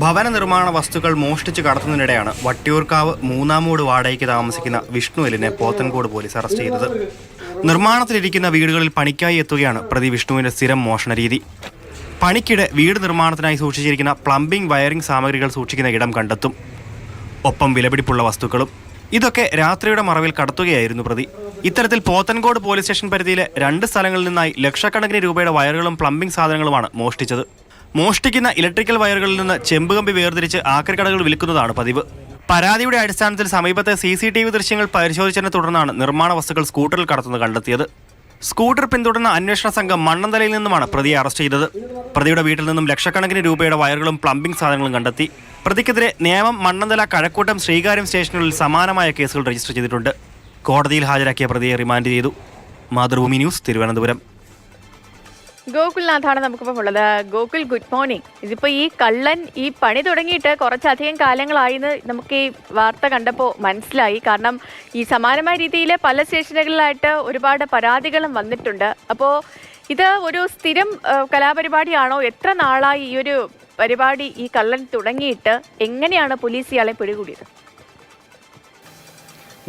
ഭവന നിർമ്മാണ വസ്തുക്കൾ മോഷ്ടിച്ച് കടത്തുന്നതിനിടെയാണ് വട്ടിയൂർക്കാവ് മൂന്നാമൂട് വാടകയ്ക്ക് താമസിക്കുന്ന വിഷ്ണു എലിനെ പോത്തൻകോട് പോലീസ് അറസ്റ്റ് ചെയ്തത്. നിർമ്മാണത്തിലിരിക്കുന്ന വീടുകളിൽ പണിക്കായി എത്തുകയാണ് പ്രതി വിഷ്ണുവിന്റെ സ്ഥിരം മോഷണ രീതി. പണിക്കിടെ വീട് നിർമ്മാണത്തിനായി സൂക്ഷിച്ചിരിക്കുന്ന പ്ലംബിംഗ് വയറിംഗ് സാമഗ്രികൾ സൂക്ഷിക്കുന്ന ഇടം കണ്ടെത്തും. ഒപ്പം വിലപിടിപ്പുള്ള വസ്തുക്കളും. ഇതൊക്കെ രാത്രിയുടെ മറവിൽ കടത്തുകയായിരുന്നു പ്രതി. ഇത്തരത്തിൽ പോത്തൻകോട് പോലീസ് സ്റ്റേഷൻ പരിധിയിലെ രണ്ട് സ്ഥലങ്ങളിൽ നിന്നായി ലക്ഷക്കണക്കിന് രൂപയുടെ വയറുകളും പ്ലംബിംഗ് സാധനങ്ങളുമാണ് മോഷ്ടിച്ചത്. മോഷ്ടിക്കുന്ന ഇലക്ട്രിക്കൽ വയറുകളിൽ നിന്ന് ചെമ്പുകമ്പി വേർതിരിച്ച് ആക്രിക്കടകൾ വിൽക്കുന്നതാണ് പതിവ്. പരാതിയുടെ അടിസ്ഥാനത്തിൽ സമീപത്തെ സി സി ടി വി ദൃശ്യങ്ങൾ പരിശോധിച്ചതിനെ തുടർന്നാണ് നിർമ്മാണ വസ്തുക്കൾ സ്കൂട്ടറിൽ കടത്തുന്നത് കണ്ടെത്തിയത്. സ്കൂട്ടർ പിന്തുടർന്ന അന്വേഷണ സംഘം മണ്ണന്തലയിൽ നിന്നുമാണ് പ്രതിയെ അറസ്റ്റ് ചെയ്തത്. പ്രതിയുടെ വീട്ടിൽ നിന്നും ലക്ഷക്കണക്കിന് രൂപയുടെ വയറുകളും പ്ലംബിംഗ് സാധനങ്ങളും കണ്ടെത്തി. പ്രതിക്കെതിരെ നിയമം മണ്ണന്തല കഴക്കൂട്ടം ശ്രീകാര്യം സ്റ്റേഷനുകളിൽ സമാനമായ കേസുകൾ രജിസ്റ്റർ ചെയ്തിട്ടുണ്ട്. കോടതിയിൽ ഹാജരാക്കിയ പ്രതിയെ റിമാൻഡ് ചെയ്തു. മാതൃഭൂമി ന്യൂസ് തിരുവനന്തപുരം. ഗോകുൽനാഥാണ് നമുക്കിപ്പോൾ ഉള്ളത്. ഗോകുൽ ഗുഡ് മോർണിംഗ് ഇതിപ്പോൾ ഈ കള്ളൻ ഈ പണി തുടങ്ങിയിട്ട് കുറച്ചധികം കാലങ്ങളായിന്ന് നമുക്ക് ഈ വാർത്ത കണ്ടപ്പോൾ മനസ്സിലായി. കാരണം ഈ സമാനമായ രീതിയിൽ പല സ്റ്റേഷനുകളിലായിട്ട് ഒരുപാട് പരാതികളും വന്നിട്ടുണ്ട്. അപ്പോൾ ഇത് ഒരു സ്ഥിരം കലാപരിപാടിയാണോ? എത്ര നാളായി ഈ ഒരു പരിപാടി ഈ കള്ളൻ തുടങ്ങിയിട്ട്? എങ്ങനെയാണ് പോലീസ് ഇയാളെ പിടികൂടിയത്?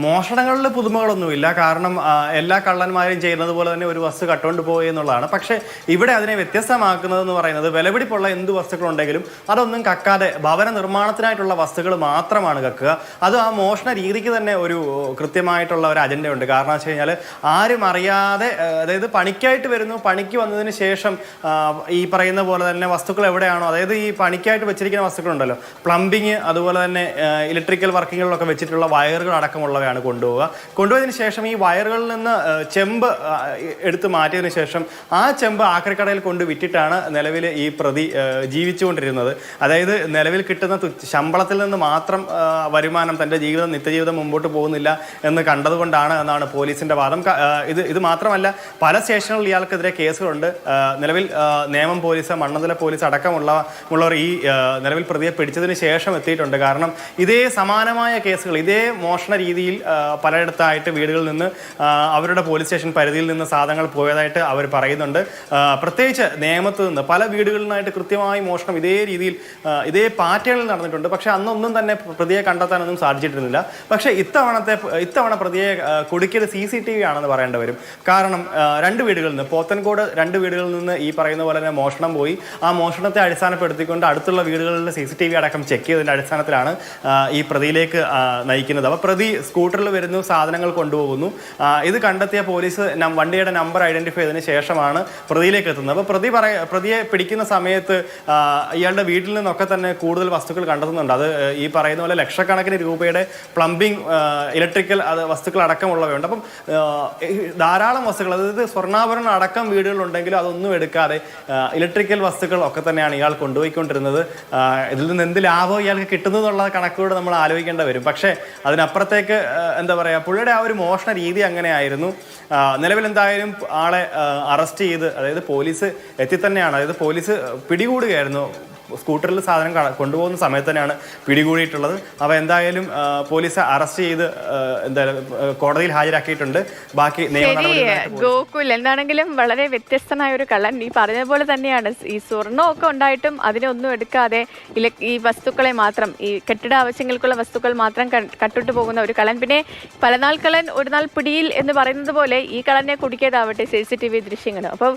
മോഷണങ്ങളിൽ പുതുമകളൊന്നുമില്ല. കാരണം എല്ലാ കള്ളന്മാരും ചെയ്യുന്നത് പോലെ തന്നെ ഒരു വസ്തു കട്ടുകൊണ്ട് പോയി എന്നുള്ളതാണ്. പക്ഷേ ഇവിടെ അതിനെ വ്യത്യസ്തമാക്കുന്നത് എന്ന് പറയുന്നത് വിലപിടിപ്പുള്ള എന്ത് വസ്തുക്കളുണ്ടെങ്കിലും അതൊന്നും കക്കാതെ ഭവന നിർമ്മാണത്തിനായിട്ടുള്ള വസ്തുക്കൾ മാത്രമാണ് കക്കുക. അത് ആ മോഷണ രീതിക്ക് തന്നെ ഒരു കൃത്യമായിട്ടുള്ള ഒരു അജണ്ടയുണ്ട്. കാരണം വെച്ച് കഴിഞ്ഞാൽ ആരും അറിയാതെ അതായത് പണിക്കായിട്ട് വരുന്നു. പണിക്ക് വന്നതിന് ശേഷം ഈ പറയുന്ന പോലെ തന്നെ വസ്തുക്കൾ എവിടെയാണോ അതായത് ഈ പണിക്കായിട്ട് വെച്ചിരിക്കുന്ന വസ്തുക്കളുണ്ടല്ലോ. പ്ലംബിങ് അതുപോലെ തന്നെ ഇലക്ട്രിക്കൽ വർക്കിങ്ങുകളിലൊക്കെ വെച്ചിട്ടുള്ള വയറുകൾ അടക്കമുള്ളവയാണ് കൊണ്ടുപോവുക. കൊണ്ടുപോയതിനു ശേഷം ഈ വയറുകളിൽ നിന്ന് ചെമ്പ് എടുത്തു മാറ്റിയതിനു ശേഷം ആ ചെമ്പ് ആക്രിക്കടയിൽ കൊണ്ട് വിറ്റിട്ടാണ് നിലവിൽ ഈ പ്രതി ജീവിച്ചുകൊണ്ടിരുന്നത്. അതായത് നിലവിൽ കിട്ടുന്ന ശമ്പളത്തിൽ നിന്ന് മാത്രം വരുമാനം തന്റെ ജീവിതം നിത്യജീവിതം മുമ്പോട്ട് പോകുന്നില്ല എന്ന് കണ്ടതുകൊണ്ടാണ് എന്നാണ് പോലീസിന്റെ വാദം. ഇത് ഇത് മാത്രമല്ല പല സ്റ്റേഷനുകളിൽ ഇയാൾക്കെതിരെ കേസുകളുണ്ട്. നിലവിൽ നേമം പോലീസ് മണ്ണന്തല പോലീസ് അടക്കമുള്ള ഉള്ളവർ ഈ നിലവിൽ പ്രതിയെ പിടിച്ചതിന് ശേഷം എത്തിയിട്ടുണ്ട്. കാരണം ഇതേ സമാനമായ കേസുകൾ ഇതേ മോഷണ രീതിയിൽ പലയിടത്തായിട്ട് വീടുകളിൽ നിന്ന് അവരുടെ പോലീസ് സ്റ്റേഷൻ പരിധിയിൽ നിന്ന് സാധനങ്ങൾ പോയതായിട്ട് അവർ പറയുന്നുണ്ട്. പ്രത്യേകിച്ച് നേമത്ത് നിന്ന് പല വീടുകളിലായിട്ട് കൃത്യമായി മോഷണം ഇതേ രീതിയിൽ ഇതേ പാറ്റേണിൽ നടന്നിട്ടുണ്ട്. പക്ഷേ അന്നൊന്നും തന്നെ പ്രതിയെ കണ്ടെത്താനൊന്നും സാധിച്ചിട്ടിരുന്നില്ല പക്ഷേ ഇത്തവണത്തെ ഇത്തവണ പ്രതിയെ കുടുക്കിയത് സി സി ടി വി ആണെന്ന് പറയേണ്ടി വരും. കാരണം രണ്ട് വീടുകളിൽ നിന്ന് പോത്തൻകോട് രണ്ട് വീടുകളിൽ നിന്ന് ഈ പറയുന്ന പോലെ തന്നെ മോഷണം പോയി. ആ മോഷണത്തെ അടിസ്ഥാനപ്പെടുത്തിക്കൊണ്ട് അടുത്തുള്ള വീടുകളിലെ സി സി ടി വി അടക്കം ചെക്ക് ചെയ്തതിന്റെ അടിസ്ഥാനത്തിലാണ് ഈ പ്രതിയിലേക്ക് നയിക്കുന്നത്. അപ്പോൾ പ്രതി സ്കൂട്ടറിൽ വരുന്നു സാധനങ്ങൾ കൊണ്ടുപോകുന്നു. ഇത് കണ്ടെത്തിയ പോലീസ് വണ്ടിയുടെ നമ്പർ ഐഡന്റിഫൈ ചെയ്തതിന് ശേഷമാണ് പ്രതിയിലേക്ക് എത്തുന്നത്. അപ്പോൾ പ്രതി പറയ പ്രതിയെ പിടിക്കുന്ന സമയത്ത് ഇയാളുടെ വീട്ടിൽ നിന്നൊക്കെ തന്നെ കൂടുതൽ വസ്തുക്കൾ കണ്ടെത്തുന്നുണ്ട്. അത് ഈ പറയുന്ന പോലെ ലക്ഷക്കണക്കിന് രൂപയുടെ പ്ലംബിംഗ് ഇലക്ട്രിക്കൽ അത് വസ്തുക്കൾ അടക്കമുള്ളവയുണ്ട്. അപ്പം ധാരാളം വസ്തുക്കൾ അതായത് സ്വർണാഭരണം അടക്കം വീടുകളുണ്ടെങ്കിലും അതൊന്നും എടുക്കാതെ ഇലക്ട്രിക്കൽ വസ്തുക്കൾ ഒക്കെ തന്നെയാണ് ഇയാൾ കൊണ്ടുപോയിക്കൊണ്ടിരുന്നത്. ഇതിൽ നിന്ന് എന്ത് ലാഭം ഇയാൾക്ക് കിട്ടുന്നു എന്നുള്ള കണക്കുകൂടെ നമ്മൾ ആലോചിക്കേണ്ടി വരും. പക്ഷേ അതിനപ്പുറത്തേക്ക് എന്താ പറയുക പുള്ളിയുടെ ആ ഒരു മോഷണ രീതി അങ്ങനെയായിരുന്നു. ആയിരുന്നു നിലവിൽ എന്തായാലും ആളെ അറസ്റ്റ് ചെയ്ത് അതായത് പോലീസ് എത്തി തന്നെയാണ് അതായത് പോലീസ് പിടികൂടുകയായിരുന്നു. സ്കൂട്ടറിൽ സാധനം കൊണ്ടുപോകുന്ന സമയത്ത് തന്നെയാണ് പിടികൂടിയിട്ടുള്ളത്. അവ എന്തായാലും പോലീസ് അറസ്റ്റ് ചെയ്ത് എന്തായാലും കോടതിയിൽ ഹാജരാക്കിയിട്ടുണ്ട്. ബാക്കി ഗോകുൽ എന്താണെങ്കിലും വളരെ വ്യത്യസ്തനായ ഒരു കള്ളൻ. ഈ പറഞ്ഞ പോലെ തന്നെയാണ്. ഈ സ്വർണമൊക്കെ ഉണ്ടായിട്ടും അതിനൊന്നും എടുക്കാതെ ഈ വസ്തുക്കളെ മാത്രം ഈ കെട്ടിട ആവശ്യങ്ങൾക്കുള്ള വസ്തുക്കൾ മാത്രം കട്ടിട്ട് പോകുന്ന ഒരു കള്ളൻ. പിന്നെ പലനാൾ കളൻ ഒരു നാൾ പിടിയിൽ എന്ന് പറയുന്നത് പോലെ ഈ കളനെ കുടിക്കിയതാവട്ടെ സി സി ടി വി ദൃശ്യങ്ങൾ അപ്പം